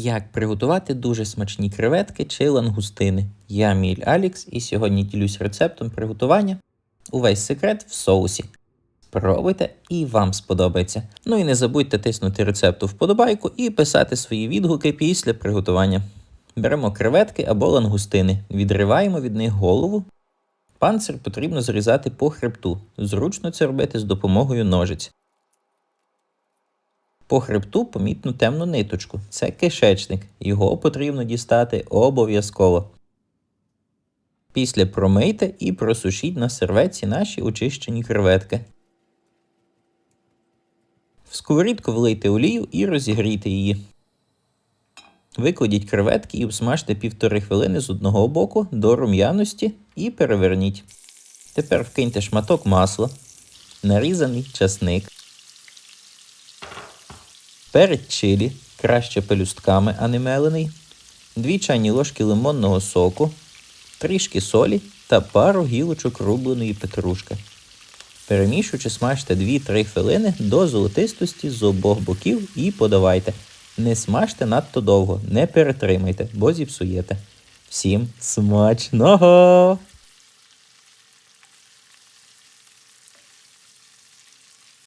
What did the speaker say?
Як приготувати дуже смачні креветки чи лангустини? Я Міль Алікс і сьогодні ділюсь рецептом приготування. Увесь секрет в соусі. Пробуйте і вам сподобається. Ну і не забудьте тиснути рецепту вподобайку і писати свої відгуки після приготування. Беремо креветки або лангустини, відриваємо від них голову. Панцир потрібно зрізати по хребту. Зручно це робити з допомогою ножиць. По хребту помітну темну ниточку. Це кишечник. Його потрібно дістати обов'язково. Після промийте і просушіть на серветці наші очищені креветки. В сковорідку влийте олію і розігрійте її. Викладіть креветки і обсмажте півтори хвилини з одного боку до рум'яності і переверніть. Тепер вкиньте шматок масла, нарізаний часник, перець чилі, краще пелюстками, а не мелений, 2 чайні ложки лимонного соку, трішки солі та пару гілочок рубленої петрушки. Перемішуючи, смажте 2-3 хвилини до золотистості з обох боків і подавайте. Не смажте надто довго, не перетримайте, бо зіпсуєте. Всім смачного!